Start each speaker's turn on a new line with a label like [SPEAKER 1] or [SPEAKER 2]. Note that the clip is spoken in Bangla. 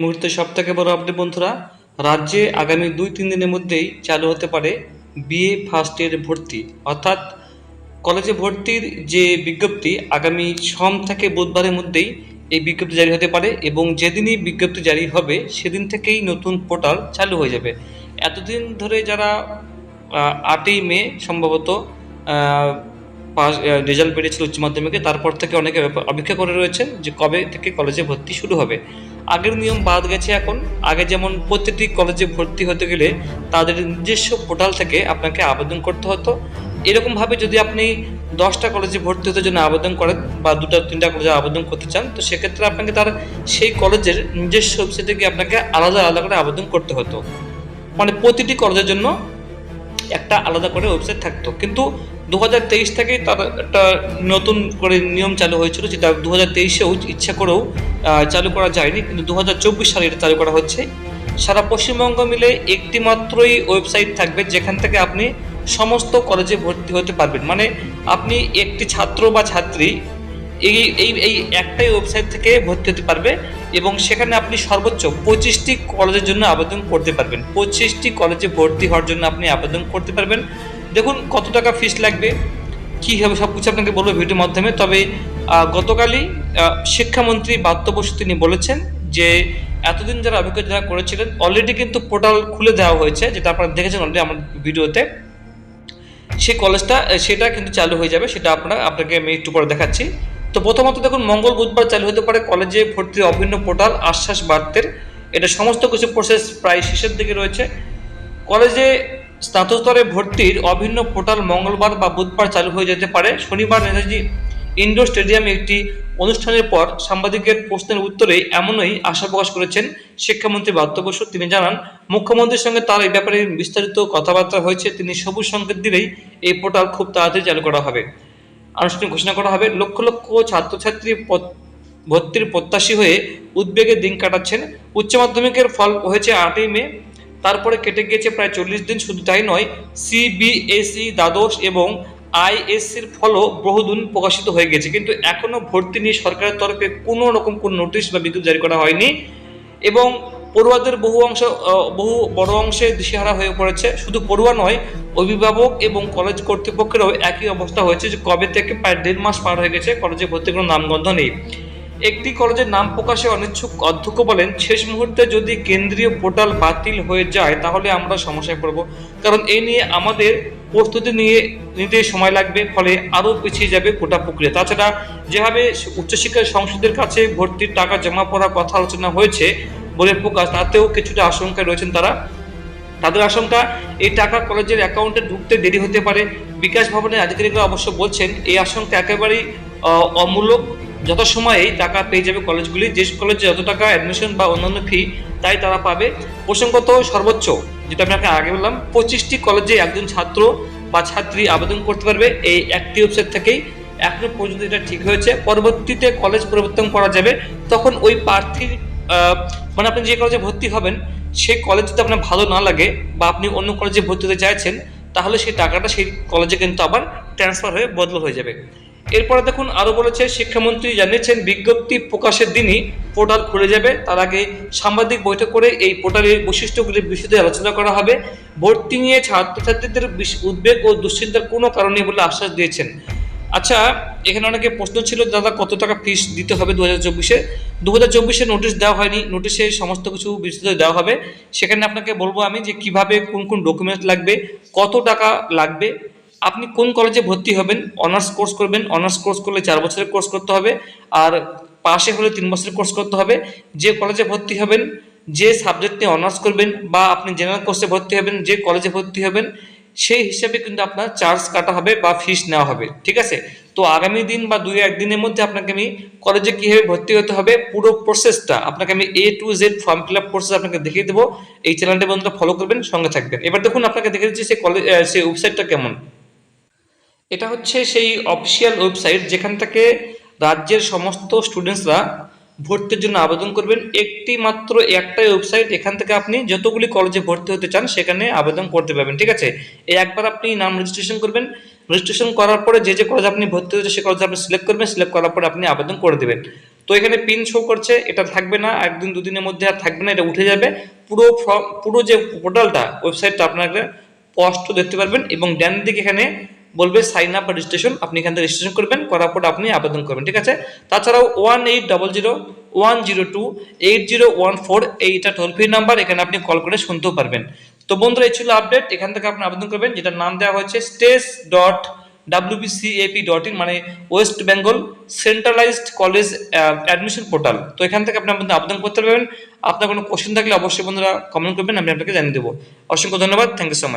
[SPEAKER 1] মুহূর্তে সব থেকে বড় আপডেট বন্ধুরা, রাজ্যে আগামী দুই, তিন দিনের মধ্যেই চালু হতে পারে বিএ ফার্স্ট ইয়ার ভর্তি। অর্থাৎ কলেজে ভর্তির যে বিজ্ঞপ্তি, আগামী সোম থেকে বুধবারের মধ্যেই এই বিজ্ঞপ্তি জারি হতে পারে এবং যেদিনই বিজ্ঞপ্তি জারি হবে, সেদিন থেকেই নতুন পোর্টাল চালু হয়ে যাবে। এতদিন ধরে যারা আটই মে সম্ভবত পাস রেজাল্ট বেরিয়েছিল উচ্চ মাধ্যমিকে, তারপর থেকে অনেকে অপেক্ষা করে রয়েছেন যে কবে থেকে কলেজে ভর্তি শুরু হবে। আগের নিয়ম বাদ গেছে এখন। আগে যেমন প্রত্যেকটি কলেজে ভর্তি হতে গেলে তাদের নিজস্ব পোর্টাল থেকে আপনাকে আবেদন করতে হতো। এরকমভাবে যদি আপনি দশটা কলেজে ভর্তি হতে জন্য আবেদন করেন বা দুটা, তিনটা কলেজে আবেদন করতে চান, তো সেক্ষেত্রে আপনাকে তার সেই কলেজের নিজস্ব ওয়েবসাইটে গিয়ে আপনাকে আলাদা আলাদা করে আবেদন করতে হতো। মানে প্রতিটি কলেজের জন্য একটা আলাদা করে ওয়েবসাইট থাকতো। কিন্তু দু হাজার তেইশ থেকেই তার একটা নতুন করে নিয়ম চালু হয়েছিল, যেটা দু হাজার তেইশেও ইচ্ছা করেও চালু করা যায়নি, কিন্তু দু হাজার চব্বিশ সালে এটা চালু করা হচ্ছে। সারা পশ্চিমবঙ্গ মিলে একটি মাত্রই ওয়েবসাইট থাকবে, যেখান থেকে আপনি সমস্ত কলেজে ভর্তি হতে পারবেন। মানে আপনি একটি ছাত্র বা ছাত্রী এই এই এই একটাই ওয়েবসাইট থেকে ভর্তি হতে পারবে এবং সেখানে আপনি সর্বোচ্চ পঁচিশটি কলেজের জন্য আবেদন করতে পারবেন। পঁচিশটি কলেজে ভর্তি হওয়ার জন্য আপনি আবেদন করতে পারবেন। দেখুন কত টাকা ফিস লাগবে, কী হবে সব কিছু আপনাকে বলব ভিডিওর মাধ্যমে। তবে গতকালই শিক্ষামন্ত্রী বাদ্য বসু তিনি বলেছেন যে, এতদিন যারা অভিজ্ঞতা যারা করেছিলেন অলরেডি কিন্তু পোর্টাল খুলে দেওয়া হয়েছে, যেটা আপনারা দেখেছেন অলরেডি আমার ভিডিওতে। সেই কলেজটা সেটা কিন্তু চালু হয়ে যাবে, সেটা আপনারা, আপনাকে আমি একটু পরে দেখাচ্ছি। তো প্রথমত দেখুন, মঙ্গল বুধবার চালু হতে পারে কলেজে ভর্তির অভিন্ন পোর্টাল, আশ্বাস বার্তের এটা সমস্ত কিছু প্রসেস প্রায় শেষের দিকে রয়েছে। কলেজে স্নাতকস্তরে ভর্তির অভিন্ন পোর্টাল মঙ্গলবার বা বুধবার চালু হয়ে যেতে পারে। শনিবার নেতাজি ইন্ডোর স্টেডিয়ামে একটি অনুষ্ঠানের পর সাংবাদিকের প্রশ্নের উত্তরে এমনই আশা প্রকাশ করেছেন শিক্ষামন্ত্রী বাদ্য বসু। তিনি জানান, মুখ্যমন্ত্রীর সঙ্গে তার এই ব্যাপারে বিস্তারিত কথাবার্তা হয়েছে। তিনি সবুজ সংকেত দিলেই এই পোর্টাল খুব তাড়াতাড়ি চালু করা হবে। আনুষ্ঠানিক ঘোষণা করা হবে। লক্ষ লক্ষ ছাত্রছাত্রী ভর্তির প্রত্যাশী হয়ে উদ্বেগে দিন কাটাচ্ছেন। উচ্চ মাধ্যমিকের ফল হয়েছে আটই মে। তারপরে কেটে গিয়েছে প্রায় চল্লিশ দিন, শুধু তাই নয় সিবিএসই দ্বাদশ এবং আইএসসির ফলও বহুদিন প্রকাশিত হয়ে গেছে। কিন্তু এখনও ভর্তি নিয়ে সরকারের তরফে কোনো রকম কোনো নোটিশ বা বিজ্ঞপ্তি জারি করা হয়নি এবং পড়ুয়াদের বহু অংশ বহু বড় অংশে দিশেহারা হয়ে পড়েছে। শুধু পড়ুয়া নয়, অভিভাবক এবং কলেজ কর্তৃপক্ষেরও একই অবস্থা হয়েছে যে কবে থেকে প্রায় দেড় মাস পার হয়ে গেছে কলেজে ভর্তি কোনো নামগন্ধ নেই। একটি কলেজের নাম প্রকাশে অনিচ্ছুক অধ্যক্ষ বলেন, শেষ মুহূর্তে যদি কেন্দ্রীয় পোর্টাল বাতিল হয়ে যায়, তাহলে আমরা সমস্যায় পড়ব। কারণ এই নিয়ে আমাদের প্রস্তুতি নিয়ে নিতে সময় লাগবে, ফলে আরও পিছিয়ে যাবে গোটা প্রক্রিয়া। তাছাড়া যেভাবে উচ্চশিক্ষা সংসদের কাছে ভর্তির টাকা জমা পড়ার কথা আলোচনা হয়েছে বলে প্রকাশ, তাতেও কিছুটা আশঙ্কায় রয়েছেন তারা। তাদের আশঙ্কা, এই টাকা কলেজের অ্যাকাউন্টে ঢুকতে দেরি হতে পারে। বিকাশ ভবনের আধিকারিকরা অবশ্য বলছেন, এই আশঙ্কা একেবারেই অমূলক। যথাসময়েই টাকা পেয়ে যাবে কলেজগুলি। যে কলেজে যত টাকা অ্যাডমিশন বা অন্যান্য ফি তাই তারা পাবে। প্রসঙ্গত সর্বোচ্চ, যেটা আমি আপনাকে আগে বললাম, পঁচিশটি কলেজে একজন ছাত্র বা ছাত্রী আবেদন করতে পারবে। এই একটি ওয়েবসাইট থেকেই এখনও পর্যন্ত এটা ঠিক হয়েছে। পরবর্তীতে কলেজ পরিবর্তন করা যাবে। তখন ওই প্রার্থীর মানে আপনি যে কলেজে ভর্তি হবেন সেই কলেজ যদি আপনার ভালো না লাগে বা আপনি অন্য কলেজে ভর্তি হতে চাইছেন, তাহলে সেই টাকাটা সেই কলেজে কিন্তু আবার ট্রান্সফার হয়ে বদল হয়ে যাবে। এরপরে দেখুন আরও বলেছে, শিক্ষামন্ত্রী জানিয়েছেন, বিজ্ঞপ্তি প্রকাশের দিনই পোর্টাল খুলে যাবে। তার আগে সাংবাদিক বৈঠক করে এই পোর্টালের বৈশিষ্ট্যগুলি বিষয়ে আলোচনা করা হবে। ভর্তি নিয়ে ছাত্রছাত্রীদের উদ্বেগ ও দুশ্চিন্তার কোনো কারণ নেই বলে আশ্বাস দিয়েছেন। আচ্ছা এখানে অনেকে প্রশ্ন ছিল, দাদা, কত টাকা ফিস দিতে হবে দু হাজার চব্বিশে? দু হাজার চব্বিশে নোটিশ দেওয়া হয়নি। নোটিশে সমস্ত কিছু বিস্তৃত দেওয়া হবে। সেখানে আপনাকে বলব আমি যে কীভাবে, কোন কোন ডকুমেন্ট লাগবে, কত টাকা লাগবে, আপনি কোন কলেজে ভর্তি হবেন অনার্স কোর্স করবেন অনার্স কোর্স করলে চার বছরের কোর্স করতে হবে, আর পাশে হলে তিন বছরের কোর্স করতে হবে। যে কলেজে ভর্তি হবেন, যে সাবজেক্ট নিয়ে অনার্স করবেন, বা আপনি জেনারেল কোর্সে ভর্তি হবেন, যে কলেজে ভর্তি হবেন সেই হিসাবে কিন্তু আপনার চার্জ কাটা হবে বা ফিস নেওয়া হবে, ঠিক আছে? তো আগামী দিন বা দুই একদিনের মধ্যে আপনাকে আমি কলেজে কীভাবে ভর্তি হতে হবে পুরো প্রসেসটা আপনাকে আমি A to Z form fill up process আপনাকে দেখিয়ে দেবো। এই চ্যানেলটা বন্ধুরা ফলো করবেন, সঙ্গে থাকবেন। এবার দেখুন আপনাকে দেখে দিচ্ছি সেই কলেজ সেই ওয়েবসাইটটা কেমন। এটা হচ্ছে সেই অফিসিয়াল ওয়েবসাইট যেখান থেকে রাজ্যের সমস্ত স্টুডেন্টসরা ভর্তির জন্য আবেদন করবেন। একটি মাত্র একটাই ওয়েবসাইট এখান থেকে আপনি যতগুলি কলেজে ভর্তি হতে চান, সেখানে আবেদন করতে পারবেন, ঠিক আছে? এই একবার আপনি নাম রেজিস্ট্রেশন করবেন। রেজিস্ট্রেশন করার পরে যে যে কলেজ আপনি ভর্তি হয়েছে সে কলেজ আপনি সিলেক্ট করবেন। সিলেক্ট করার পরে আপনি আবেদন করে দেবেন। তো এখানে পিন শো করছে, এটা থাকবে না। একদিন, দুদিনের মধ্যে আর থাকবে না, এটা উঠে যাবে। পুরো ফর্ম পুরো যে পোর্টালটা ওয়েবসাইটটা আপনাকে স্পষ্ট দেখতে পারবেন এবং ডান দিকে এখানে বলবে সাইন আপ রেজিস্ট্রেশন আপনি এখান থেকে রেজিস্ট্রেশন করবেন, করার পর আপনি আবেদন করবেন, ঠিক আছে? তাছাড়াও one eight double zero one zero two eight zero one four এইটা টোল ফ্রি নাম্বার এখানে আপনি কল করে শুনতেও পারবেন। তো বন্ধুরা, এই ছিল আপডেট এখান থেকে আপনি আবেদন করবেন, যেটার নাম দেওয়া হয়েছে স্টেস ডট ডাব্লিউবিসিএপি ডট ইন মানে West Bengal centralised college admission portal তো এখান থেকে আপনি আপনাদের আবেদন করতে পারবেন। আপনার কোনো কোশ্চেন থাকলে অবশ্যই বন্ধুরা কমেন্ট করবেন, আমি আপনাকে জানিয়ে দেবো। অসংখ্য ধন্যবাদ থ্যাংক ইউ সো মাচ